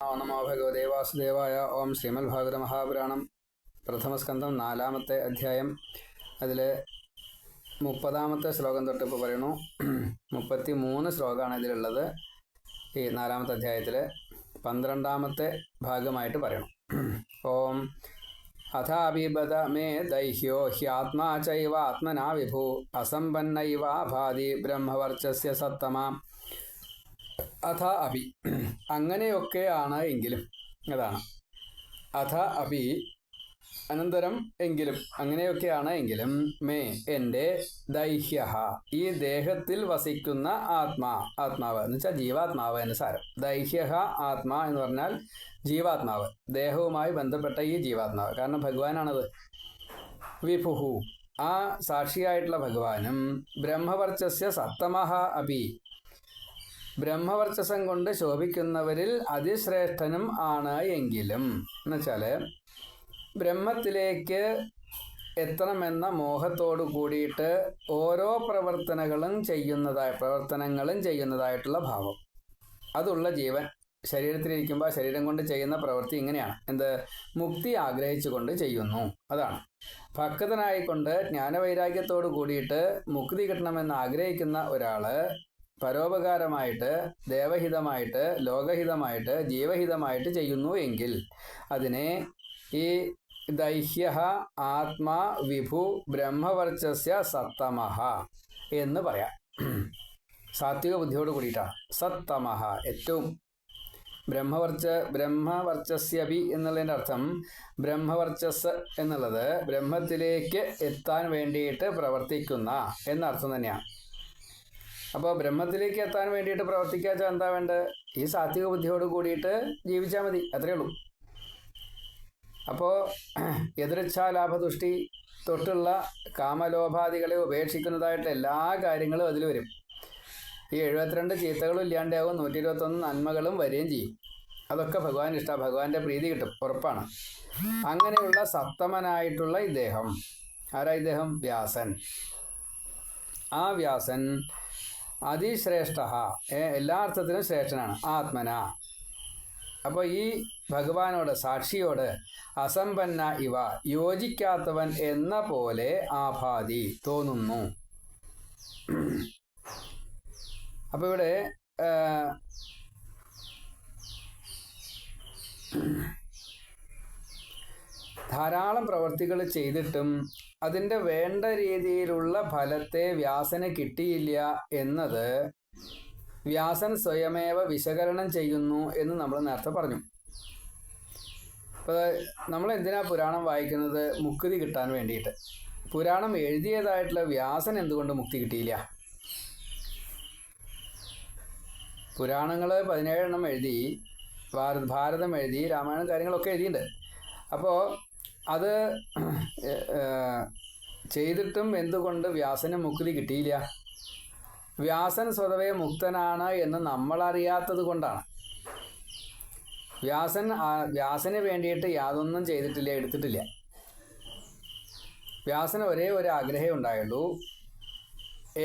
നമോ ഭഗവതേ വാസുദേവായ ഓം ശ്രീമൽ ഭാഗവത മഹാപുരാണം പ്രഥമസ്കന്ധം നാലാമത്തെ അധ്യായം. അതിൽ മുപ്പതാമത്തെ ശ്ലോകം തൊട്ട് ഇപ്പോൾ പറയുന്നു. മുപ്പത്തി മൂന്ന് ശ്ലോകമാണ് ഇതിലുള്ളത്. ഈ നാലാമത്തെ അധ്യായത്തിൽ പന്ത്രണ്ടാമത്തെ ഭാഗമായിട്ട് പറയണം. ഓം അഥാഭിപത മേ ദൈഹ്യോ ഹ്യാത്മാ ചൈവ ആത്മനാ വിഭു. അസമ്പന്നൈവാ ഭാതി ബ്രഹ്മവർച്ചസ്യ സത്തമ. അഥ അഭി. അങ്ങനെയൊക്കെയാണ് എങ്കിലും. അതാണ്. അഥ അഭി. അനന്തരം എങ്കിലും. അങ്ങനെയൊക്കെയാണ് എങ്കിലും. മേ. എന്റെ ദൈഹ്യ ഈ ദേഹത്തിൽ വസിക്കുന്ന ആത്മാ ആത്മാവ്. എന്ന് വെച്ചാൽ ജീവാത്മാവ് എന്ന് സാരം. ദൈഹ്യ ആത്മാ എന്ന് പറഞ്ഞാൽ ജീവാത്മാവ്. ദേഹവുമായി ബന്ധപ്പെട്ട ഈ ജീവാത്മാവ്. കാരണം ഭഗവാനാണത്. വിഭുഹു. ആ സാക്ഷിയായിട്ടുള്ള ഭഗവാനും ബ്രഹ്മവർച്ചസ്യ സപ്തമഹ അപി ബ്രഹ്മവർച്ചസം കൊണ്ട് ശോഭിക്കുന്നവരിൽ അതിശ്രേഷ്ഠനും ആണ് എങ്കിലും. എന്നുവെച്ചാൽ ബ്രഹ്മത്തിലേക്ക് എത്തണമെന്ന മോഹത്തോടു കൂടിയിട്ട് ഓരോ പ്രവർത്തനങ്ങളും ചെയ്യുന്നതായ പ്രവർത്തനങ്ങളും ചെയ്യുന്നതായിട്ടുള്ള ഭാവം. അതുള്ള ജീവൻ. ശരീരത്തിലിരിക്കുമ്പോൾ ശരീരം കൊണ്ട് ചെയ്യുന്ന പ്രവൃത്തി ഇങ്ങനെയാണ്. എന്ത്? മുക്തി ആഗ്രഹിച്ചുകൊണ്ട് ചെയ്യുന്നു. അതാണ്. ഭക്തനായിക്കൊണ്ട് ജ്ഞാനവൈരാഗ്യത്തോടു കൂടിയിട്ട് മുക്തി കിട്ടണമെന്ന് ആഗ്രഹിക്കുന്ന ഒരാൾ പരോപകാരമായിട്ട് ദേവഹിതമായിട്ട് ലോകഹിതമായിട്ട് ജീവഹിതമായിട്ട് ചെയ്യുന്നു എങ്കിൽ അതിനെ ഈ ദൈഹ്യ ആത്മാ വിഭു ബ്രഹ്മവർച്ചസ്യ സത്തമഹ എന്ന് പറയാം. സാത്വിക ബുദ്ധിയോട് കൂടിയിട്ടാണ് സത്തമഹ ഏറ്റവും ബ്രഹ്മവർച്ച ബ്രഹ്മവർച്ചസ്യബി എന്നുള്ളതിന്റെ അർത്ഥം ബ്രഹ്മവർച്ചസ് എന്നുള്ളത് ബ്രഹ്മത്തിലേക്ക് എത്താൻ വേണ്ടിയിട്ട് പ്രവർത്തിക്കുന്ന എന്നർത്ഥം തന്നെയാണ് അപ്പോൾ ബ്രഹ്മത്തിലേക്ക് എത്താൻ വേണ്ടിയിട്ട് പ്രവർത്തിക്കാച്ച എന്താ വേണ്ടത് ഈ സാത്വിക ബുദ്ധിയോട് കൂടിയിട്ട് ജീവിച്ചാൽ മതി അത്രയേ ഉള്ളൂ. അപ്പോൾ എതിർച്ഛാലാഭതുഷ്ടി തൊട്ടുള്ള കാമലോഭാദികളെ ഉപേക്ഷിക്കുന്നതായിട്ട് എല്ലാ കാര്യങ്ങളും അതിൽ വരും. ഈ എഴുപത്തിരണ്ട് ചീത്തകളും ഇല്ലാണ്ടാവും നൂറ്റി ഇരുപത്തൊന്ന് നന്മകളും വരികയും ചെയ്യും. അതൊക്കെ ഭഗവാൻ ഇഷ്ട ഭഗവാന്റെ പ്രീതി കിട്ടും ഉറപ്പാണ്. അങ്ങനെയുള്ള സപ്തമനായിട്ടുള്ള ഇദ്ദേഹം. ആരാ ഇദ്ദേഹം? വ്യാസൻ. ആ വ്യാസൻ അതിശ്രേഷ്ഠ. എല്ലാ അർത്ഥത്തിലും ശ്രേഷ്ഠനാണ്. ആത്മന. അപ്പോൾ ഈ ഭഗവാനോട് സാക്ഷിയോട് അസമ്പന്ന ഇവ യോജിക്കാത്തവൻ എന്ന പോലെ ആഭാതി തോന്നുന്നു. അപ്പോൾ ഇവിടെ ധാരാളം പ്രവർത്തികൾ ചെയ്തിട്ടും അതിന്റെ വേണ്ട രീതിയിലുള്ള ഫലത്തെ വ്യാസന് കിട്ടിയില്ല എന്നത് വ്യാസൻ സ്വയമേവ വിശകലനം ചെയ്യുന്നു എന്ന് നമ്മൾ നേരത്തെ പറഞ്ഞു. അപ്പോൾ നമ്മൾ എന്തിനാ പുരാണം വായിക്കുന്നത്? മുക്തി കിട്ടാൻ വേണ്ടിയിട്ട്. പുരാണം എഴുതിയതായിട്ടുള്ള വ്യാസൻ എന്തുകൊണ്ട് മുക്തി കിട്ടിയില്ല? പുരാണങ്ങൾ പതിനേഴെണ്ണം എഴുതി ഭാരത് എഴുതി രാമായണം കാര്യങ്ങളൊക്കെ എഴുതിയിട്ടുണ്ട്. അപ്പോൾ അത് ചെയ്തിട്ടും എന്തുകൊണ്ട് വ്യാസന് മുക്തി കിട്ടിയില്ല? വ്യാസൻ സ്വതവേ മുക്തനാണ് എന്ന് നമ്മൾ അറിയാത്തത് കൊണ്ടാണ്. വ്യാസൻ വ്യാസന് വേണ്ടിയിട്ട് യാതൊന്നും ചെയ്തിട്ടില്ല എടുത്തിട്ടില്ല. വ്യാസന് ഒരേ ഒരു ആഗ്രഹം ഉണ്ടായുള്ളൂ.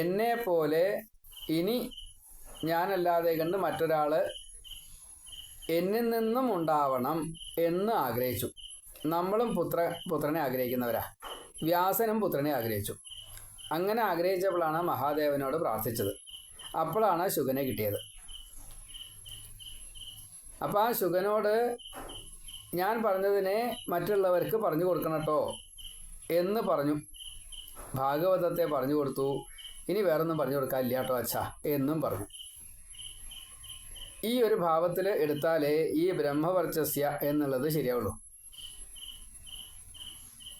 എന്നെ പോലെ ഇനി ഞാനല്ലാതെ കണ്ട് മറ്റൊരാൾ എന്നിൽ നിന്നും ഉണ്ടാവണം എന്ന് ആഗ്രഹിച്ചു. നമ്മളും പുത്ര പുത്രനെ ആഗ്രഹിക്കുന്നവരാ. വ്യാസനും പുത്രനെ ആഗ്രഹിച്ചു. അങ്ങനെ ആഗ്രഹിച്ചപ്പോഴാണ് മഹാദേവനോട് പ്രാർത്ഥിച്ചത്. അപ്പോഴാണ് ശുഗനെ കിട്ടിയത്. അപ്പോൾ ആ ശുഗനോട് ഞാൻ പറഞ്ഞതിനെ മറ്റുള്ളവർക്ക് പറഞ്ഞു കൊടുക്കണം കേട്ടോ എന്ന് പറഞ്ഞു. ഭാഗവതത്തെ പറഞ്ഞു കൊടുത്തു. ഇനി വേറൊന്നും പറഞ്ഞു കൊടുക്കാനില്ല കേട്ടോ അച്ഛാ എന്നും പറഞ്ഞു. ഈ ഒരു ഭാവത്തിൽ എടുത്താലേ ഈ ബ്രഹ്മവർച്ചസ്യ എന്നുള്ളത് ശരിയാവുള്ളൂ.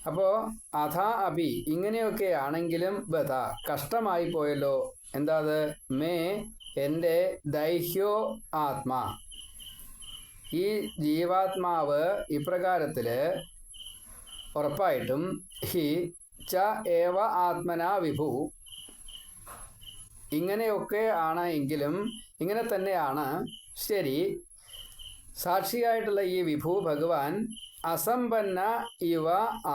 അപ്പോൾ അഥ അഭി ഇങ്ങനെയൊക്കെ ആണെങ്കിലും ബഥ. കഷ്ടമായി പോയല്ലോ. എന്താ അത് മേ എന്റെ ദൈഹ്യോ ആത്മാ. ഈ ജീവാത്മാവ് ഇപ്രകാരത്തിൽ ഉറപ്പായിട്ടും ഹി ച ഏവ ആത്മന വിഭു. ഇങ്ങനെയൊക്കെ ആണ് എങ്കിലും ഇങ്ങനെ തന്നെയാണ് ശരി. സാക്ഷിയായിട്ടുള്ള ഈ വിഭു ഭഗവാൻ അസമ്പന്ന ഇവ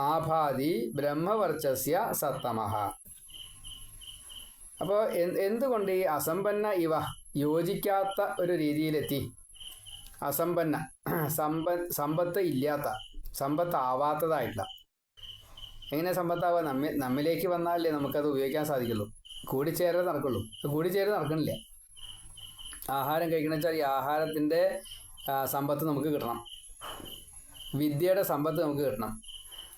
ആഭാതി ബ്രഹ്മവർച്ചസ്യ സത്തമഹ. അപ്പോൾ എന്തുകൊണ്ട് ഈ അസമ്പന്ന ഇവ യോജിക്കാത്ത ഒരു രീതിയിലെത്തി? അസമ്പന്ന സമ്പ സമ്പത്ത് ഇല്ലാത്ത സമ്പത്ത് ആവാത്തതായിട്ടില്ല എങ്ങനെ സമ്പത്താവുക നമ്മ നമ്മിലേക്ക് വന്നാലേ നമുക്കത് ഉപയോഗിക്കാൻ സാധിക്കുള്ളൂ. കൂടിച്ചേരൽ നടക്കുള്ളൂ. കൂടിച്ചേരൽ നടക്കണില്ല ആഹാരം കഴിക്കണമെന്ന് വെച്ചാൽ ഈ ആഹാരത്തിന്റെ സമ്പത്ത് നമുക്ക് കിട്ടണം. വിദ്യയുടെ സമ്പത്ത് നമുക്ക് കിട്ടണം.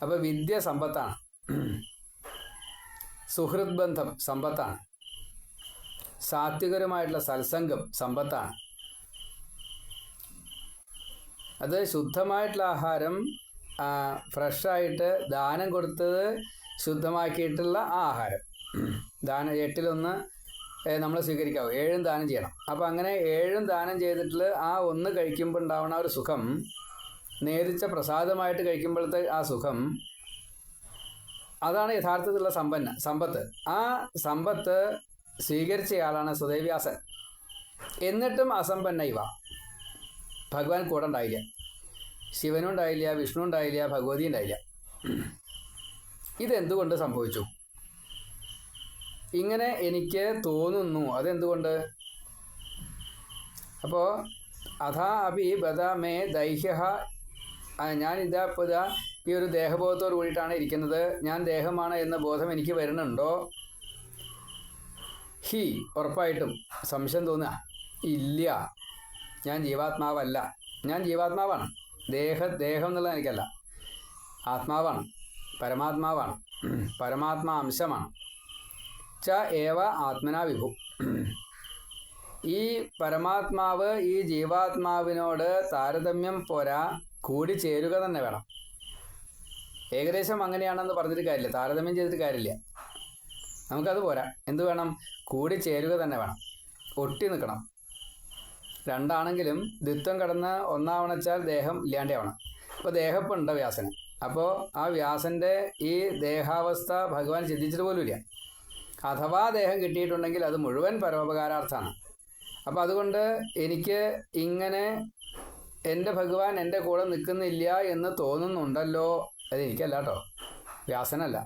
അപ്പോൾ വിദ്യ സമ്പത്താണ്. സുഹൃത് ബന്ധം സമ്പത്താണ്. സാത്വികരമായിട്ടുള്ള സത്സംഗം സമ്പത്താണ്. അത് ശുദ്ധമായിട്ടുള്ള ആഹാരം ഫ്രഷായിട്ട് ദാനം കൊടുത്തത് ശുദ്ധമാക്കിയിട്ടുള്ള ആഹാരം. ദാനം എട്ടിലൊന്ന് നമ്മൾ സ്വീകരിക്കാവൂ. ഏഴും ദാനം ചെയ്യണം. അപ്പോൾ അങ്ങനെ ഏഴും ദാനം ചെയ്തിട്ടുള്ള ആ ഒന്ന് കഴിക്കുമ്പോൾ ഉണ്ടാവുന്ന ഒരു സുഖം നേരിച്ച പ്രസാദമായിട്ട് കഴിക്കുമ്പോഴത്തെ ആ സുഖം അതാണ് യഥാർത്ഥത്തിലുള്ള സമ്പന്ന സമ്പത്ത്. ആ സമ്പത്ത് സ്വീകരിച്ചയാളാണ് സുദേവ്യാസൻ. എന്നിട്ടും അസമ്പന്ന ഇവ ഭഗവാൻ കൂടെ ഉണ്ടായില്ല. ശിവനും ഉണ്ടായില്ല വിഷ്ണു ഉണ്ടായില്ല. ഭഗവതി ഉണ്ടായില്ല ഇതെന്തുകൊണ്ട് സംഭവിച്ചു? ഇങ്ങനെ എനിക്ക് തോന്നുന്നു. അതെന്തുകൊണ്ട്? അപ്പോൾ അഥാ അഭി ബദ മേ ദൈഹ്യ ഞാൻ ഇതാ ഇപ്പോൾ ഇതാ ഈ ഒരു ദേഹബോധത്തോട് കൂടിയിട്ടാണ് ഇരിക്കുന്നത്. ഞാൻ ദേഹമാണ് എന്ന ബോധം എനിക്ക് വരുന്നുണ്ടോ? ഹി ഉറപ്പായിട്ടും. സംശയം തോന്നുക. ഇല്ല. ഞാൻ ജീവാത്മാവല്ല. ഞാൻ ജീവാത്മാവാണ്. ദേഹ ദേഹം എന്നുള്ളത് എനിക്കല്ല. ആത്മാവാണ്. പരമാത്മാവാണ്. പരമാത്മാ അംശമാണ്. ച ഏവ ആത്മനാ വിഭു. ഈ പരമാത്മാവ് ഈ ജീവാത്മാവിനോട് താരതമ്യം പോരാ. കൂടി ചേരുക തന്നെ വേണം. ഏകദേശം അങ്ങനെയാണെന്ന് പറഞ്ഞിട്ട് കാര്യമില്ല. താരതമ്യം ചെയ്തിട്ട് കാര്യമില്ല. നമുക്കത് പോരാ. എന്ത് വേണം? കൂടി ചേരുക തന്നെ വേണം. ഒട്ടി നിൽക്കണം. രണ്ടാണെങ്കിലും ദ്വിത്വം കടന്ന് ഒന്നാവണച്ചാൽ ദേഹം ഇല്ലാണ്ടാവണം. അപ്പോൾ ദേഹപ്പുണ്ട് വ്യാസന്. അപ്പോൾ ആ വ്യാസന്റെ ഈ ദേഹാവസ്ഥ ഭഗവാൻ ചിന്തിച്ചിട്ട് പോലുമില്ല അഥവാ ദേഹം കിട്ടിയിട്ടുണ്ടെങ്കിൽ അത് മുഴുവൻ പരോപകാരാർത്ഥമാണ് അപ്പോൾ അതുകൊണ്ട് എനിക്ക് ഇങ്ങനെ എന്റെ ഭഗവാൻ എന്റെ കൂടെ നിൽക്കുന്നില്ല എന്ന് തോന്നുന്നുണ്ടല്ലോ. അത് എനിക്കല്ല കേട്ടോ വ്യാസനല്ല.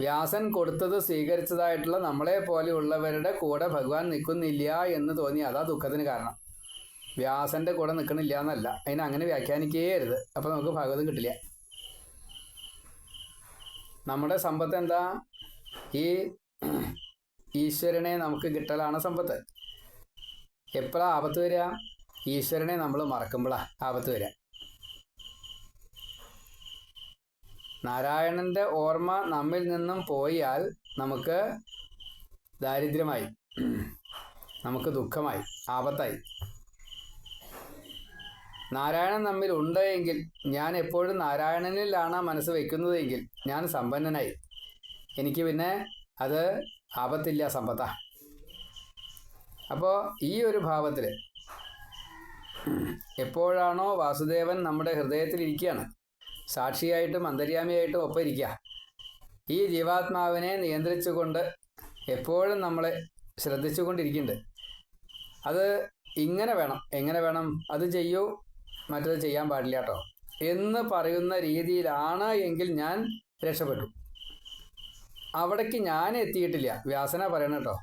വ്യാസൻ കൊടുത്തത് സ്വീകരിച്ചതായിട്ടുള്ള നമ്മളെ പോലെയുള്ളവരുടെ കൂടെ ഭഗവാൻ നിൽക്കുന്നില്ല എന്ന് തോന്നി. അതാ ദുഃഖത്തിന് കാരണം. വ്യാസന്റെ കൂടെ നിൽക്കണില്ല എന്നല്ല. അതിനെ അങ്ങനെ വ്യാഖ്യാനിക്കേ അരുത് അപ്പോൾ നമുക്ക് ഭഗവതം കിട്ടില്ല. നമ്മുടെ സമ്പത്ത് എന്താ? ഈ ഈശ്വരനെ നമുക്ക് കിട്ടലാണ് സമ്പത്ത്. എപ്പോഴാണ് ആപത്ത് വരിക? ഈശ്വരനെ നമ്മൾ മറക്കുമ്പോഴാണ് ആപത്ത് വരിക നാരായണന്റെ ഓർമ്മ നമ്മിൽ നിന്നും പോയാൽ നമുക്ക് ദാരിദ്ര്യമായി നമുക്ക് ദുഃഖമായി ആപത്തായി. നാരായണൻ നമ്മിൽ ഉണ്ട് എങ്കിൽ ഞാൻ എപ്പോഴും നാരായണനിലാണ് മനസ്സ് വയ്ക്കുന്നതെങ്കിൽ ഞാൻ സമ്പന്നനായി. എനിക്ക് പിന്നെ അത് ആപത്തില്ല സമ്പത്താ. അപ്പോൾ ഈ ഒരു ഭാവത്തിൽ എപ്പോഴാണോ വാസുദേവൻ നമ്മുടെ ഹൃദയത്തിൽ ഇരിക്കുകയാണ് സാക്ഷിയായിട്ടും അന്തര്യാമിയായിട്ടും ഒപ്പം ഇരിക്കുക ഈ ജീവാത്മാവിനെ നിയന്ത്രിച്ചുകൊണ്ട് എപ്പോഴും നമ്മളെ ശ്രദ്ധിച്ചുകൊണ്ടിരിക്കുന്നുണ്ട്. അത് ഇങ്ങനെ വേണം എങ്ങനെ വേണം അത് ചെയ്യൂ മറ്റത് ചെയ്യാൻ പാടില്ല കേട്ടോ. എന്ന് പറയുന്ന രീതിയിലാണ് എങ്കിൽ ഞാൻ രക്ഷപ്പെട്ടു. അവിടേക്ക് ഞാൻ എത്തിയിട്ടില്ല. വ്യാസന പറയണം കേട്ടോ.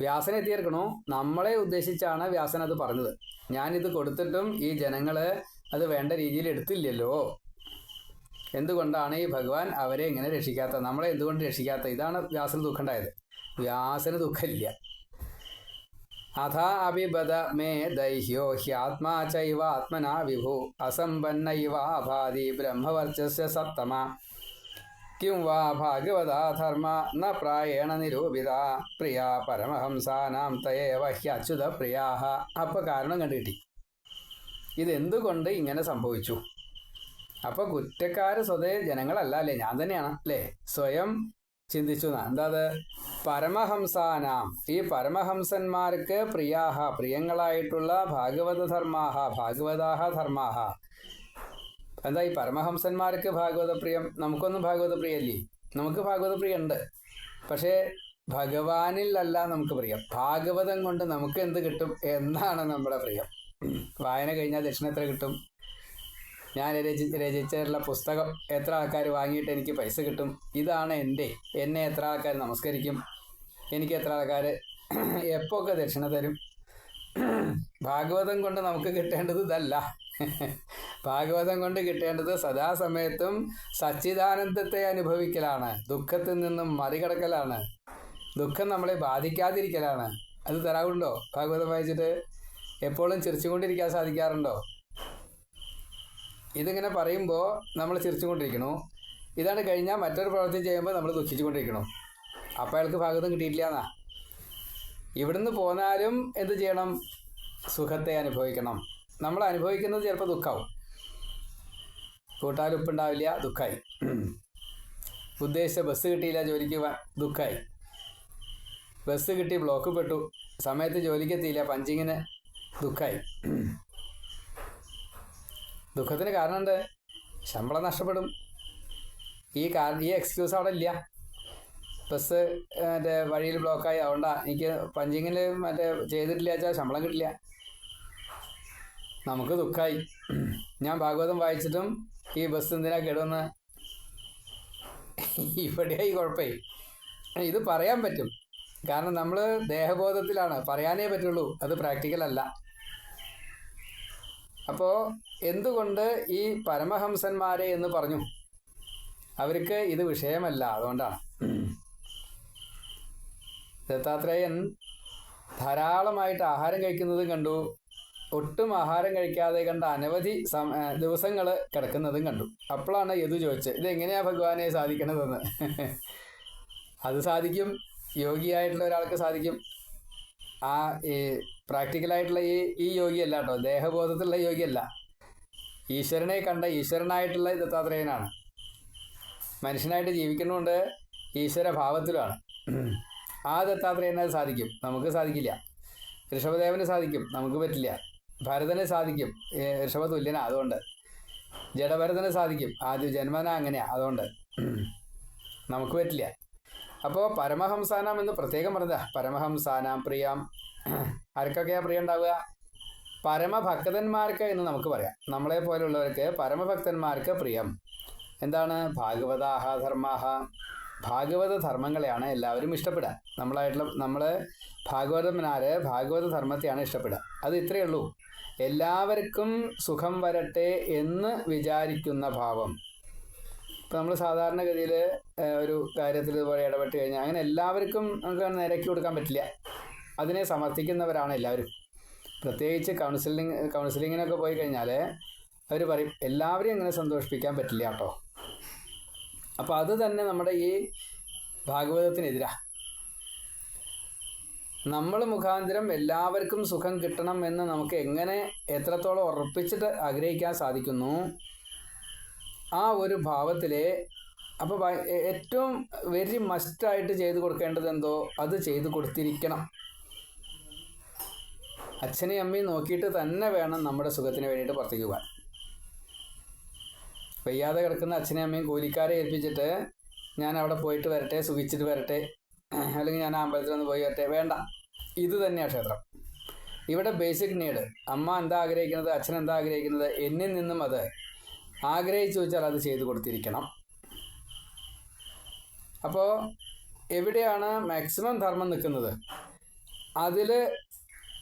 വ്യാസന എത്തിയിരിക്കണോ നമ്മളെ ഉദ്ദേശിച്ചാണ് വ്യാസൻ അത് പറഞ്ഞത്. ഞാനിത് കൊടുത്തിട്ടും ഈ ജനങ്ങൾ അത് വേണ്ട രീതിയിൽ എടുത്തില്ലല്ലോ. എന്തുകൊണ്ടാണ് ഈ ഭഗവാൻ അവരെ ഇങ്ങനെ രക്ഷിക്കാത്ത നമ്മളെ എന്തുകൊണ്ട് രക്ഷിക്കാത്ത? ഇതാണ് വ്യാസന് ദുഃഖം ഉണ്ടായത് വ്യാസന് ദുഃഖമില്ല. അഥാ അഭിബദ മേ ദൈഹ്യോ ഹ്യാത്മാ ചൈവ ആത്മനാ വിഭു. അസമ്പന്ന ഇവ ഭാതി ബ്രഹ്മവർച്ചസ്യ സപ്തമ. കിം വാ ഭാഗവതാ ധർമ്മ ന പ്രായേണ നിരൂപിത പ്രിയ പരമഹംസാനാം തയേവ ഹ്യച്യുത പ്രിയാഹ അപ്പോൾ കാരണം കണ്ടുകിട്ടി ഇതെന്തുകൊണ്ട് ഇങ്ങനെ സംഭവിച്ചു? അപ്പോൾ കുറ്റക്കാര് സ്വതേ ജനങ്ങളല്ല അല്ലേ ഞാൻ തന്നെയാണ് അല്ലേ? സ്വയം ചിന്തിച്ചു. എന്താ അത് പരമഹംസാനാം. ഈ പരമഹംസന്മാർക്ക് പ്രിയാഹ പ്രിയങ്ങളായിട്ടുള്ള ഭാഗവത ധർമാഹ ഭാഗവതാഹ ധർമാഹ എന്താ ഈ പരമഹംസന്മാർക്ക് ഭാഗവത പ്രിയം നമുക്കൊന്നും ഭാഗവത പ്രിയല്ലേ നമുക്ക് ഭാഗവത പ്രിയുണ്ട് പക്ഷേ ഭഗവാനിൽ അല്ല നമുക്ക് പ്രിയം. ഭാഗവതം കൊണ്ട് നമുക്ക് എന്ത് കിട്ടും എന്നാണ് നമ്മുടെ പ്രിയം. വായന കഴിഞ്ഞാൽ ദക്ഷിണ എത്ര കിട്ടും? ഞാൻ രചി രചിച്ചിട്ടുള്ള പുസ്തകം എത്ര ആൾക്കാർ വാങ്ങിയിട്ട് എനിക്ക് പൈസ കിട്ടും? ഇതാണ് എന്റെ. എന്നെ എത്ര ആൾക്കാർ നമസ്കരിക്കും? എനിക്ക് എത്ര ആൾക്കാർ എപ്പോഴൊക്കെ ദക്ഷിണ തരും? ഭാഗവതം കൊണ്ട് നമുക്ക് കിട്ടേണ്ടത് ഇതല്ല. ഭാഗവതം കൊണ്ട് കിട്ടേണ്ടത് സദാസമയത്തും സച്ചിദാനന്ദത്തെ അനുഭവിക്കലാണ്. ദുഃഖത്തിൽ നിന്നും മറികടക്കലാണ്. ദുഃഖം നമ്മളെ ബാധിക്കാതിരിക്കലാണ്. അത് തരാറുണ്ടോ ഭാഗവതം വായിച്ചിട്ട് എപ്പോഴും ചിരിച്ചുകൊണ്ടിരിക്കാൻ സാധിക്കാറുണ്ടോ? ഇതിങ്ങനെ പറയുമ്പോൾ നമ്മൾ ചിരിച്ചുകൊണ്ടിരിക്കണു ഇതാണ് കഴിഞ്ഞാൽ മറ്റൊരു പ്രവൃത്തി ചെയ്യുമ്പോൾ നമ്മൾ ദുഃഖിച്ചുകൊണ്ടിരിക്കണം അപ്പോൾ അയാൾക്ക് ഭാഗവതം കിട്ടിയിട്ടില്ല എന്നാ ഇവിടുന്ന് പോന്നാലും എന്ത് ചെയ്യണം? സുഖത്തെ അനുഭവിക്കണം. നമ്മൾ അനുഭവിക്കുന്നത് ചിലപ്പോൾ ദുഃഖമാവും കൂട്ടാൽ ഉപ്പുണ്ടാവില്ല ദുഃഖമായി ഉദ്ദേശിച്ച ബസ് കിട്ടിയില്ല ജോലിക്ക് ദുഃഖമായി ബസ് കിട്ടി ബ്ലോക്ക് പെട്ടു. സമയത്ത് ജോലിക്ക് എത്തിയില്ല പഞ്ചിങ്ങിന് ദുഃഖമായി ദുഃഖത്തിന് കാരണമുണ്ട്. ശമ്പളം നഷ്ടപ്പെടും. ഈ കാരണം ഈ എക്സ്ക്യൂസ് അവിടെ ഇല്ല. ബസ് മറ്റേ വഴിയിൽ ബ്ലോക്കായി അതുകൊണ്ടാണ് എനിക്ക് പഞ്ചിങ്ങിൽ മറ്റേ ചെയ്തിട്ടില്ല വെച്ചാൽ ശമ്പളം കിട്ടില്ല. നമുക്ക് ദുഃഖമായി ഞാൻ ഭാഗവതം വായിച്ചിട്ടും ഈ ബസ് എന്തിനാ കേടുവന്ന്? ഇവിടെയായി കുഴപ്പമേ ഇത് പറയാൻ പറ്റും. കാരണം നമ്മൾ ദേഹബോധത്തിലാണ്. പറയാനേ പറ്റുള്ളൂ. അത് പ്രാക്ടിക്കൽ അല്ല. അപ്പോൾ എന്തുകൊണ്ട് ഈ പരമഹംസന്മാരെ എന്ന് പറഞ്ഞു? അവർക്ക് ഇത് വിഷയമല്ല. അതുകൊണ്ടാണ്. ദത്താത്രേയൻ ധാരാളമായിട്ട് ആഹാരം കഴിക്കുന്നതും കണ്ടു. ഒട്ടും ആഹാരം കഴിക്കാതെ കണ്ട അനവധി ദിവസങ്ങൾ കിടക്കുന്നതും കണ്ടു. അപ്പോഴാണ് യദു ചോദിച്ചത് ഇത് എങ്ങനെയാ ഭഗവാനെ സാധിക്കണതെന്ന്? അത് സാധിക്കും യോഗിയായിട്ടുള്ള ഒരാൾക്ക് സാധിക്കും. ആ ഈ പ്രാക്ടിക്കലായിട്ടുള്ള ഈ ഈ യോഗിയല്ല കേട്ടോ ദേഹബോധത്തിലുള്ള യോഗിയല്ല. ഈശ്വരനെ കണ്ട ഈശ്വരനായിട്ടുള്ള ദത്താത്രേയനാണ്. മനുഷ്യനായിട്ട് ജീവിക്കുന്നുണ്ട് ഈശ്വര ഭാവത്തിലാണ് ആ ദത്താത്രേയന് അത് സാധിക്കും. നമുക്ക് സാധിക്കില്ല. ഋഷഭദേവന് സാധിക്കും. നമുക്ക് പറ്റില്ല. ഭരതന് സാധിക്കും. ഋഷഭ തുല്യനാ അതുകൊണ്ട്. ജഡഭരതന് സാധിക്കും. ആദ്യ ജന്മന അങ്ങനെയാ അതുകൊണ്ട്. നമുക്ക് പറ്റില്ല. അപ്പോൾ പരമഹംസാനാം എന്ന് പ്രത്യേകം പറഞ്ഞതാ. പരമഹംസാനാം പ്രിയാം. ആർക്കൊക്കെയാ പ്രിയം ഉണ്ടാവുക? പരമഭക്തന്മാർക്ക് എന്ന് നമുക്ക് പറയാം. നമ്മളെ പോലുള്ളവർക്ക് പരമഭക്തന്മാർക്ക് പ്രിയം. എന്താണ്? ഭാഗവതാഹ ധർമാഹ. ഭാഗവത ധർമ്മങ്ങളെയാണ് എല്ലാവരും ഇഷ്ടപ്പെടുക. നമ്മളായിട്ടുള്ള നമ്മൾ ഭാഗവതന്മാർ ഭാഗവത ധർമ്മത്തെയാണ് ഇഷ്ടപ്പെടുക. അത് ഇത്രയേ ഉള്ളൂ. എല്ലാവർക്കും സുഖം വരട്ടെ എന്ന് വിചാരിക്കുന്ന ഭാവം. ഇപ്പം നമ്മൾ സാധാരണഗതിയിൽ ഒരു കാര്യത്തിൽ ഇതുപോലെ ഇടപെട്ട് കഴിഞ്ഞാൽ അങ്ങനെ എല്ലാവർക്കും നമുക്ക് നിരക്കി കൊടുക്കാൻ പറ്റില്ല. അതിനെ സമർത്ഥിക്കുന്നവരാണ് എല്ലാവരും. പ്രത്യേകിച്ച് കൗൺസിലിംഗ് കൗൺസിലിങ്ങിനൊക്കെ പോയി കഴിഞ്ഞാൽ അവർ പറയും എല്ലാവരെയും അങ്ങനെ സന്തോഷിപ്പിക്കാൻ പറ്റില്ല കേട്ടോ. അപ്പോൾ അത് തന്നെ നമ്മുടെ ഈ ഭാഗവതത്തിനെതിരാ. നമ്മൾ മുഖാന്തരം എല്ലാവർക്കും സുഖം കിട്ടണം എന്ന് നമുക്ക് എങ്ങനെ എത്രത്തോളം ഉറപ്പിച്ചിട്ട് ആഗ്രഹിക്കാൻ സാധിക്കുന്നു? ആ ഒരു ഭാവത്തിലെ അപ്പോൾ ഏറ്റവും വെരി മസ്റ്റായിട്ട് ചെയ്തു കൊടുക്കേണ്ടത് എന്തോ? അത് ചെയ്തു കൊടുത്തിരിക്കണം. അച്ഛനെയും അമ്മയും നോക്കിയിട്ട് തന്നെ വേണം നമ്മുടെ സുഖത്തിന് വേണ്ടിയിട്ട് പുറത്തേക്ക് പോകാൻ. വയ്യാതെ കിടക്കുന്ന അച്ഛനെയും അമ്മയും കൂലിക്കാരെ ഏൽപ്പിച്ചിട്ട് ഞാൻ അവിടെ പോയിട്ട് വരട്ടെ സുഖിച്ചിട്ട് വരട്ടെ അല്ലെങ്കിൽ ഞാൻ ഒന്ന് പോയി വരട്ടെ. വേണ്ട. ഇത് തന്നെയാണ് ക്ഷേത്രം. ഇവിടെ ബേസിക് നീഡ് അമ്മ എന്താ ആഗ്രഹിക്കുന്നത്? അച്ഛൻ എന്താ ആഗ്രഹിക്കുന്നത്? എന്നിൽ നിന്നും അത് ആഗ്രഹിച്ചു വെച്ചാൽ അത് ചെയ്തു കൊടുത്തിരിക്കണം. അപ്പോൾ എവിടെയാണ് മാക്സിമം ധർമ്മം നിൽക്കുന്നത്? അതിൽ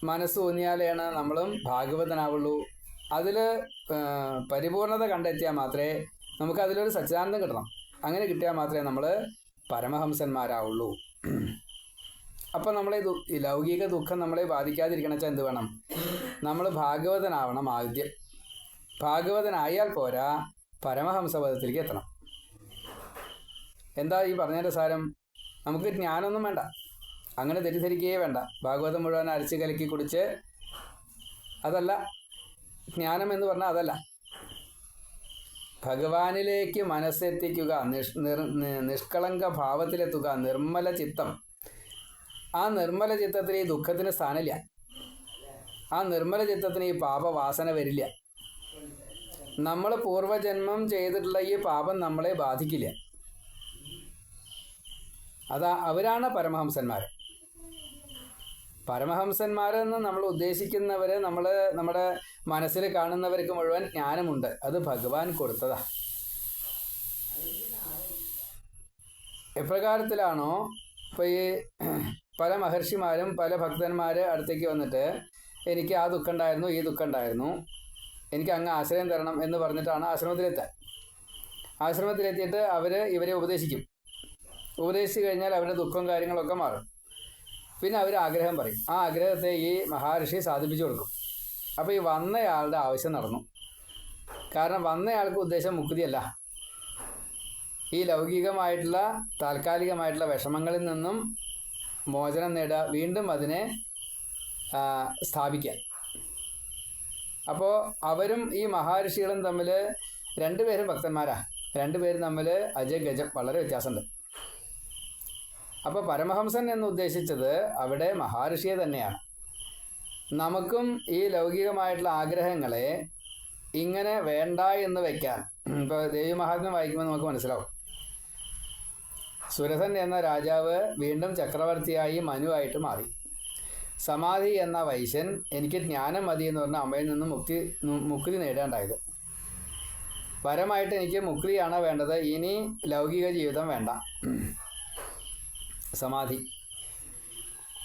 മനസ്സ് ഊന്നിയാലെയാണ് നമ്മളും ഭാഗവതനാവുള്ളൂ. അതിൽ പരിപൂർണത കണ്ടെത്തിയാൽ മാത്രമേ നമുക്ക് അതിലൊരു സച്ചിദാനന്ദം കിട്ടണം. അങ്ങനെ കിട്ടിയാൽ മാത്രമേ നമ്മൾ പരമഹംസന്മാരാവുള്ളൂ. അപ്പം നമ്മളെ ഈ ലൗകിക ദുഃഖം നമ്മളെ ബാധിക്കാതിരിക്കണം വെച്ചാൽ എന്ത് വേണം? നമ്മൾ ഭാഗവതനാവണം ആദ്യം. ഭാഗവതനായാൽ പോരാ പരമഹംസപദത്തിലേക്ക് എത്തണം. എന്താ ഈ പറഞ്ഞതിന്റെ സാരം? നമുക്ക് ജ്ഞാനൊന്നും വേണ്ട. അങ്ങനെ തെറ്റിദ്ധരിക്കുകയേ വേണ്ട. ഭാഗവതം മുഴുവൻ അരച്ച് കലക്കി കുടിച്ച് അതല്ല. ജ്ഞാനം എന്ന് പറഞ്ഞാൽ അതല്ല. ഭഗവാനിലേക്ക് മനസ്സെത്തിക്കുക നിഷ് നിർ നിഷ്കളങ്ക ഭാവത്തിലെത്തുക നിർമ്മല ചിത്തം. ആ നിർമ്മല ചിത്തത്തിന് ഈ ദുഃഖത്തിന് സ്ഥാനമില്ല. ആ നിർമ്മല ചിത്തത്തിന് ഈ പാപവാസന വരില്ല. നമ്മൾ പൂർവജന്മം ചെയ്തിട്ടുള്ള ഈ പാപം നമ്മളെ ബാധിക്കില്ല. അതാ അവരാണ് പരമഹംസന്മാർ പരമഹംസന്മാരെന്ന് നമ്മൾ ഉദ്ദേശിക്കുന്നവരെ നമ്മൾ നമ്മുടെ മനസ്സിൽ കാണുന്നവർക്ക് മുഴുവൻ ജ്ഞാനമുണ്ട്. അത് ഭഗവാൻ കൊടുത്തതാ. എപ്രകാരത്തിലാണോ ഇപ്പോൾ ഈ പല മഹർഷിമാരും പല ഭക്തന്മാര് അടുത്തേക്ക് വന്നിട്ട് എനിക്ക് ആ ദുഃഖം ഉണ്ടായിരുന്നു ഈ ദുഃഖം ഉണ്ടായിരുന്നു. എനിക്ക് അങ്ങ് ആശ്രയം തരണം എന്ന് പറഞ്ഞിട്ടാണ് ആശ്രമത്തിലെത്താൻ. ആശ്രമത്തിലെത്തിയിട്ട് അവർ ഇവരെ ഉപദേശിക്കും. ഉപദേശിച്ച് കഴിഞ്ഞാൽ അവരുടെ ദുഃഖവും കാര്യങ്ങളൊക്കെ മാറും. പിന്നെ അവർ ആഗ്രഹം പറയും. ആ ആഗ്രഹത്തെ ഈ മഹാർഷി സാധിപ്പിച്ചു കൊടുക്കും. അപ്പോൾ ഈ വന്നയാളുടെ ആവശ്യം നടന്നു. കാരണം വന്നയാൾക്ക് ഉദ്ദേശം മുക്തിയല്ല. ഈ ലൗകികമായിട്ടുള്ള താൽക്കാലികമായിട്ടുള്ള വിഷമങ്ങളിൽ നിന്നും മോചനം നേടുക വീണ്ടും അതിനെ സ്ഥാപിക്കാൻ അപ്പോൾ അവരും ഈ മഹാഋഷികളും തമ്മിൽ രണ്ടുപേരും ഭക്തന്മാരാ. രണ്ടുപേരും തമ്മിൽ അജയ് ഗജ വളരെ വ്യത്യാസമുണ്ട്. അപ്പോൾ പരമഹംസൻ എന്ന് ഉദ്ദേശിച്ചത് അവിടെ മഹാഋഷിയെ തന്നെയാണ്. നമുക്കും ഈ ലൗകികമായിട്ടുള്ള ആഗ്രഹങ്ങളെ ഇങ്ങനെ വേണ്ട എന്ന് വെക്കാൻ. ഇപ്പോൾ ദേവി മഹാത്മ്യം വായിക്കുമ്പോൾ നമുക്ക് മനസ്സിലാവും. സുരസൻ എന്ന രാജാവ് വീണ്ടും ചക്രവർത്തിയായി മനുവായിട്ട് മാറി. സമാധി എന്ന വൈശ്യൻ എനിക്ക് ജ്ഞാനം മതി എന്ന് പറഞ്ഞ അമ്മയിൽ നിന്ന് മുക്തി മുക്തി നേടേണ്ടായത്. പരമായിട്ട് എനിക്ക് മുക്തിയാണ് വേണ്ടത്. ഇനി ലൗകിക ജീവിതം വേണ്ട. സമാധി.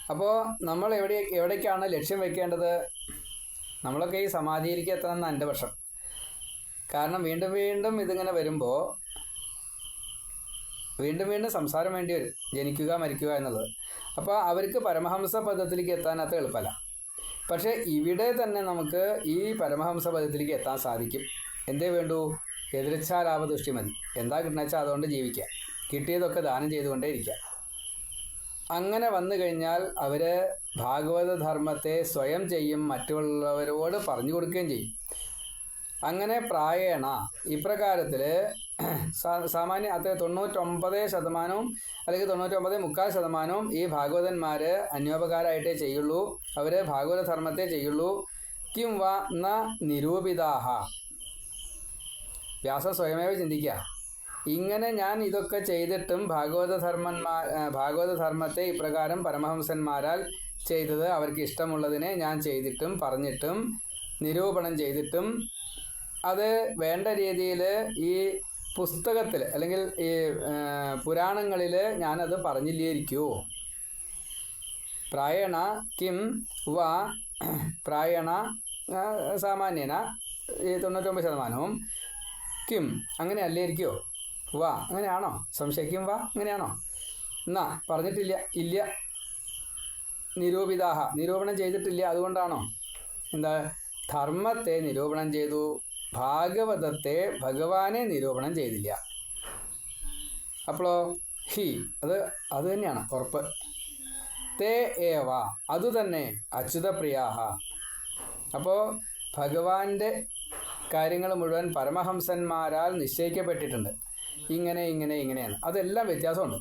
അപ്പോൾ നമ്മൾ എവിടെ എവിടേക്കാണ് ലക്ഷ്യം വെക്കേണ്ടത്? നമ്മളൊക്കെ ഈ സമാധിയിലേക്ക് എത്തണം എന്റെ പക്ഷം കാരണം വീണ്ടും വീണ്ടും ഇതിങ്ങനെ വരുമ്പോൾ വീണ്ടും വീണ്ടും സംസാരം വേണ്ടി വരും. ജനിക്കുക മരിക്കുക എന്നുള്ളത്. അപ്പോൾ അവർക്ക് പരമഹംസ പദത്തിലേക്ക് എത്താനത്ര എളുപ്പമല്ല. പക്ഷേ ഇവിടെ തന്നെ നമുക്ക് ഈ പരമഹംസ പദത്തിലേക്ക് എത്താൻ സാധിക്കും. എന്തേ വേണ്ടൂ? എതിർച്ചാലാപദൃഷ്ടി മതി. എന്താ കിട്ടണമെന്ന് വെച്ചാൽ അതുകൊണ്ട് ജീവിക്കുക. കിട്ടിയതൊക്കെ ദാനം ചെയ്തുകൊണ്ടേ ഇരിക്കുക. അങ്ങനെ വന്നു കഴിഞ്ഞാൽ അവർ ഭാഗവത ധർമ്മത്തെ സ്വയം ചെയ്യും മറ്റുള്ളവരോട് പറഞ്ഞു കൊടുക്കുകയും ചെയ്യും. അങ്ങനെ പ്രായേണ ഇപ്രകാരത്തിൽ സാമാന്യ അത്ര തൊണ്ണൂറ്റൊമ്പത് ശതമാനവും അല്ലെങ്കിൽ തൊണ്ണൂറ്റൊമ്പത് മുക്കാൽ ശതമാനവും ഈ ഭാഗവതന്മാർ അന്യോപകാരമായിട്ടേ ചെയ്യുള്ളൂ. അവർ ഭാഗവത ധർമ്മത്തെ ചെയ്യുള്ളൂ. കിം വ ന നിരൂപിതാഹ. വ്യാസ സ്വയമേവ ചിന്തിക്കുക ഇങ്ങനെ ഞാൻ ഇതൊക്കെ ചെയ്തിട്ടും ഭാഗവത ഭാഗവതധർമ്മത്തെ ഭാഗവത ധർമ്മത്തെ ഇപ്രകാരം പരമഹംസന്മാരാൽ ചെയ്തത് അവർക്ക് ഇഷ്ടമുള്ളതിനെ ഞാൻ ചെയ്തിട്ടും പറഞ്ഞിട്ടും നിരൂപണം ചെയ്തിട്ടും അത് വേണ്ട രീതിയിൽ ഈ പുസ്തകത്തിൽ അല്ലെങ്കിൽ ഈ പുരാണങ്ങളിൽ ഞാനത് പറഞ്ഞില്ലേരിക്കോ. പ്രായണ കിം വ പ്രായണ സാമാന്യന ഈ തൊണ്ണൂറ്റൊമ്പത് ശതമാനവും കിം അങ്ങനെ അല്ലേരിക്കോ വാ അങ്ങനെയാണോ? സംശയിക്കും വാ അങ്ങനെയാണോ? എന്നാ പറഞ്ഞിട്ടില്ല ഇല്ല. നിരൂപിതാഹ നിരൂപണം ചെയ്തിട്ടില്ല അതുകൊണ്ടാണോ? എന്താ? ധർമ്മത്തെ നിരൂപണം ചെയ്തു ഭാഗവതത്തെ ഭഗവാനെ നിരൂപണം ചെയ്തില്ല. അപ്പോളോ? ഹി അത് അത് തന്നെയാണ് ഉറപ്പ്. തേ ഏവ അതുതന്നെ അച്യുതപ്രിയാഹ. അപ്പോൾ ഭഗവാന്റെ കാര്യങ്ങൾ മുഴുവൻ പരമഹംസന്മാരാൽ നിശ്ചയിക്കപ്പെട്ടിട്ടുണ്ട്. ഇങ്ങനെ ഇങ്ങനെ ഇങ്ങനെയാണ്. അതെല്ലാം വ്യത്യാസമുണ്ട്.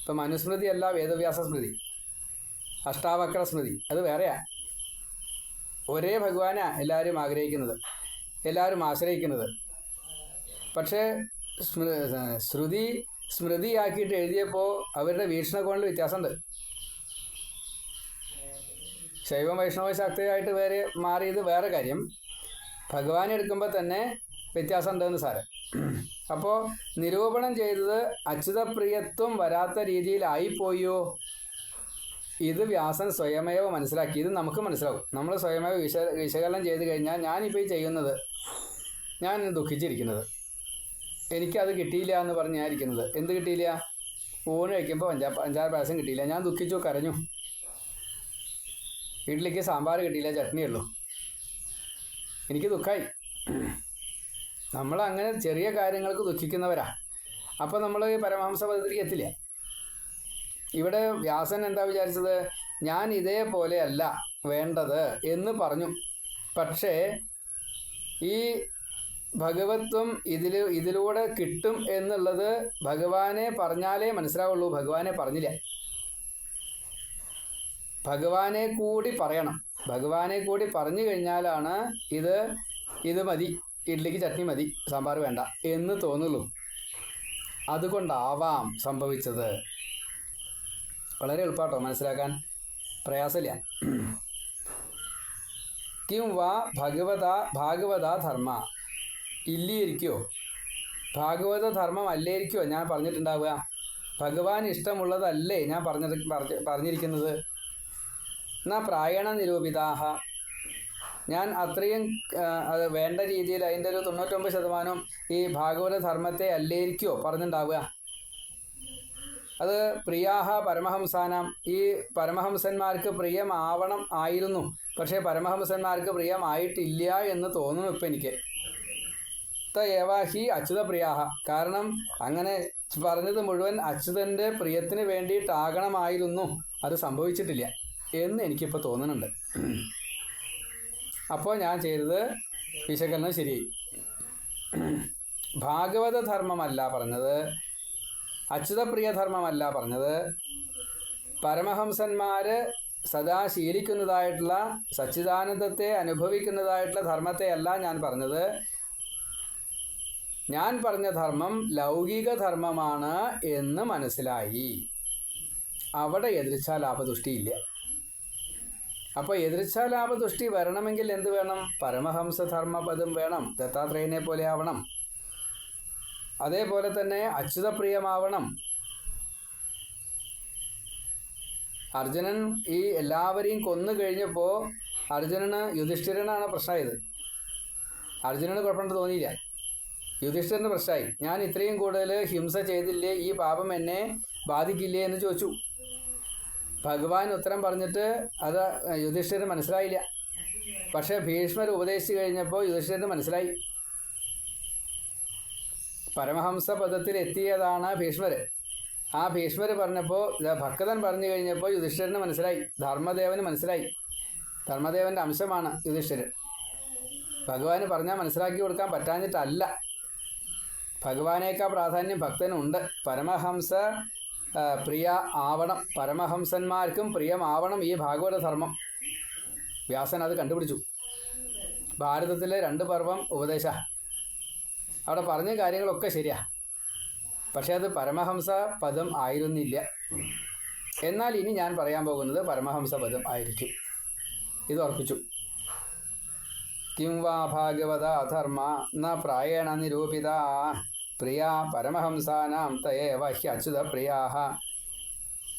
ഇപ്പം മനുസ്മൃതി അല്ല വേദവ്യാസ സ്മൃതി. അഷ്ടാവക്ര സ്മൃതി. അത് വേറെയാ. ഒരേ ഭഗവാനാ എല്ലാവരും ആഗ്രഹിക്കുന്നത്. എല്ലാവരും ആശ്രയിക്കുന്നത്. പക്ഷേ ശ്രുതി സ്മൃതിയാക്കിയിട്ട് എഴുതിയപ്പോൾ അവരുടെ വീക്ഷണകോണിൽ വ്യത്യാസമുണ്ട്. ശൈവം വൈഷ്ണവ ശക്തിയായിട്ട് വേറെ മാറിയത് വേറെ കാര്യം. ഭഗവാൻ എടുക്കുമ്പോൾ തന്നെ വ്യത്യാസം ഉണ്ടെന്ന് അപ്പോൾ നിരൂപണം ചെയ്തത് അച്യുതപ്രിയത്വം വരാത്ത രീതിയിലായിപ്പോയോ ഇത് വ്യാസൻ സ്വയമേവ മനസ്സിലാക്കി. ഇത് നമുക്ക് മനസ്സിലാവും. നമ്മൾ സ്വയമേവ വിശ വിശകലനം ചെയ്ത് കഴിഞ്ഞാൽ ഞാനിപ്പോൾ ഈ ചെയ്യുന്നത് ഞാൻ ദുഃഖിച്ചിരിക്കുന്നത്. എനിക്കത് കിട്ടിയില്ല എന്ന് പറഞ്ഞ് ഞാൻ ഇരിക്കുന്നത്. എന്ത് കിട്ടിയില്ല? ഊണ് കഴിക്കുമ്പോൾ അഞ്ചാ അഞ്ചാറ് പായസം കിട്ടിയില്ല. ഞാൻ ദുഃഖിച്ചു കരഞ്ഞു. വീട്ടിലേക്ക് സാമ്പാർ കിട്ടിയില്ല ചട്നിയുള്ളൂ എനിക്ക് ദുഃഖമായി നമ്മൾ അങ്ങനെ ചെറിയ കാര്യങ്ങൾക്ക് ദുഃഖിക്കുന്നവരാ. അപ്പോൾ നമ്മൾ പരമാംസ പദ്ധതിക്ക് എത്തില്ല? ഇവിടെ വ്യാസൻ എന്താ വിചാരിച്ചത്? ഞാൻ ഇതേപോലെയല്ല വേണ്ടത് എന്ന് പറഞ്ഞു. പക്ഷേ ഈ ഭഗവത്വം ഇതിൽ ഇതിലൂടെ കിട്ടും എന്നുള്ളത് ഭഗവാനെ പറഞ്ഞാലേ മനസ്സിലാവുള്ളൂ. ഭഗവാനെ പറഞ്ഞില്ല. ഭഗവാനെ കൂടി പറയണം. ഭഗവാനെ കൂടി പറഞ്ഞു കഴിഞ്ഞാലാണ് ഇത് ഇത് മതി. ഇഡ്ഡലിക്ക് ചട്നി മതി സാമ്പാർ വേണ്ട എന്ന് തോന്നുള്ളൂ. അതുകൊണ്ടാവാം സംഭവിച്ചത്. വളരെ എളുപ്പാട്ടോ മനസ്സിലാക്കാൻ. പ്രയാസമില്ല. കിം വാ ഭഗവത ഭാഗവത ധർമ്മ. ഇല്ലിയിരിക്കോ ഭാഗവത ധർമ്മം അല്ലേരിക്കോ ഞാൻ പറഞ്ഞിട്ടുണ്ടാവുക. ഭഗവാൻ ഇഷ്ടമുള്ളതല്ലേ ഞാൻ പറഞ്ഞ പറഞ്ഞ- പറഞ്ഞിരിക്കുന്നത്? എന്നാ പ്രായണ നിരൂപിതാഹ. ഞാൻ അത്രയും അത് വേണ്ട രീതിയിൽ അതിന്റെ ഒരു തൊണ്ണൂറ്റൊമ്പത് ശതമാനം ഈ ഭാഗവത ധർമ്മത്തെ അല്ലേരിക്കോ പറഞ്ഞിട്ടുണ്ടാവുക അത് പ്രിയാഹ പരമഹംസാനാം. ഈ പരമഹംസന്മാർക്ക് പ്രിയമാവണം ആയിരുന്നു. പക്ഷേ പരമഹംസന്മാർക്ക് പ്രിയമായിട്ടില്ല എന്ന് തോന്നുന്നു ഇപ്പം എനിക്ക്. ഏവ ഹി അച്യുത പ്രിയാഹ. കാരണം അങ്ങനെ പറഞ്ഞത് മുഴുവൻ അച്യുതന്റെ പ്രിയത്തിന് വേണ്ടിയിട്ടാകണമായിരുന്നു. അത് സംഭവിച്ചിട്ടില്ല എന്ന് എനിക്കിപ്പോൾ തോന്നുന്നുണ്ട്. അപ്പോൾ ഞാൻ ചെയ്തത് വിശകലനം ശരിയായി ഭാഗവത ധർമ്മമല്ല പറഞ്ഞത്. അച്യുതപ്രിയ ധർമ്മമല്ല പറഞ്ഞത്. പരമഹംസന്മാർ സദാ ശീലിക്കുന്നതായിട്ടുള്ള സച്ചിദാനന്ദത്തെ അനുഭവിക്കുന്നതായിട്ടുള്ള ധർമ്മത്തെയല്ല ഞാൻ പറഞ്ഞത്. ഞാൻ പറഞ്ഞ ധർമ്മം ലൗകിക ധർമ്മമാണ് എന്ന് മനസ്സിലായി. അവിടെ എതിർച്ചാ ലാഭദുഷ്ടിയില്ല. അപ്പോൾ എതിർച്ചാ ലാഭദുഷ്ടി വരണമെങ്കിൽ എന്ത് വേണം? പരമഹംസ ധർമ്മപദം വേണം. ദത്താത്രേയനെ പോലെ ആവണം. അതേപോലെ തന്നെ അച്യുതപ്രിയമാവണം. അർജുനൻ ഈ എല്ലാവരെയും കൊന്നു കഴിഞ്ഞപ്പോൾ അർജുനന് യുധിഷ്ഠിരനാണ് പ്രശ്നമായത്. അർജുനന് കുഴപ്പമുണ്ട് തോന്നിയില്ല. യുധിഷ്ഠിരന് പ്രശ്നമായി. ഞാൻ ഇത്രയും കൂടുതൽ ഹിംസ ചെയ്തില്ലേ? ഈ പാപം എന്നെ ബാധിക്കില്ലേ എന്ന് ചോദിച്ചു. ഭഗവാൻ ഉത്തരം പറഞ്ഞിട്ട് അത് യുധിഷ്ഠിരന് മനസ്സിലായില്ല. പക്ഷേ ഭീഷ്മർ ഉപദേശിച്ചു കഴിഞ്ഞപ്പോൾ യുധിഷ്ഠിരന് മനസ്സിലായി. പരമഹംസ പദത്തിൽ എത്തിയതാണ് ഭീഷ്മർ ആ ഭീഷ്മർ പറഞ്ഞപ്പോൾ ഭക്തൻ പറഞ്ഞു കഴിഞ്ഞപ്പോൾ യുധിഷ്ഠിരന് മനസ്സിലായി. ധർമ്മദേവന് മനസ്സിലായി. ധർമ്മദേവന്റെ അംശമാണ് യുധിഷ്ഠിരൻ. ഭഗവാന് പറഞ്ഞാൽ മനസ്സിലാക്കി കൊടുക്കാൻ പറ്റാഞ്ഞിട്ടല്ല. ഭഗവാനേക്കാൾ പ്രാധാന്യം ഭക്തനുണ്ട്. പരമഹംസ പ്രിയ ആവണം പരമഹംസന്മാർക്കും പ്രിയമാവണം ഈ ഭാഗവത ധർമ്മം. വ്യാസൻ അത് കണ്ടുപിടിച്ചു. ഭാരതത്തിലെ രണ്ട് പർവം ഉപദേശ. അവിടെ പറഞ്ഞ കാര്യങ്ങളൊക്കെ ശരിയാ. പക്ഷേ അത് പരമഹംസ പദം ആയിരുന്നില്ല. എന്നാൽ ഇനി ഞാൻ പറയാൻ പോകുന്നത് പരമഹംസ പദം ആയിരിക്കും. ഇത് ഉറപ്പിച്ചു. കിം വാ ഭാഗവത അധർമ്മ ന പ്രായേണ നിരൂപിത. പ്രിയ പരമഹംസാനാം തയേവ ഹ്യച്യുത പ്രിയാഹ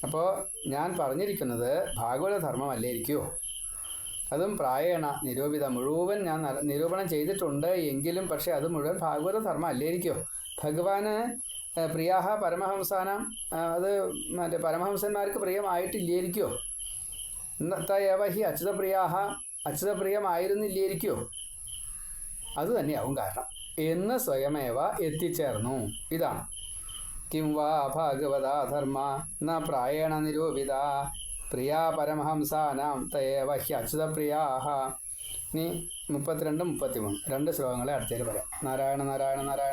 അപ്പോൾ ഞാൻ പറഞ്ഞിരിക്കുന്നത് ഭാഗവത ധർമ്മമല്ലേരിക്കുമോ അതും പ്രായേണ നിരൂപിത മുഴുവൻ ഞാൻ നിരൂപണം ചെയ്തിട്ടുണ്ട് എങ്കിലും പക്ഷേ അത് മുഴുവൻ ഭാഗവത ധർമ്മം അല്ലേരിക്കുമോ ഭഗവാന് പ്രിയാഹ പരമഹംസാനാം അത് മറ്റേ പരമഹംസന്മാർക്ക് പ്രിയമായിട്ടില്ലേരിക്കുമോ തയേവ ഹി അച്യുതപ്രിയാഹ അച്യുതപ്രിയമായിരുന്നില്ലേരിക്കുമോ അത് തന്നെയാവും കാരണം. എന്ന് സ്വയമേവ എത്തിച്ചേർന്നു. ഇതാണ് കിം വാ ഭാഗവത ധർമ്മ. ന പ്രായണ നിരൂപിത. പ്രിയാ പരമഹംസാനാം തയേവ ഹ്യച്യുതപ്രിയാഹ നീ മുപ്പത്തിരണ്ട് മുപ്പത്തിമൂന്ന്. രണ്ട് ശ്ലോകങ്ങളെ അടുത്തേക്ക് പറയാം. നാരായണ നാരായണ നാരായണ.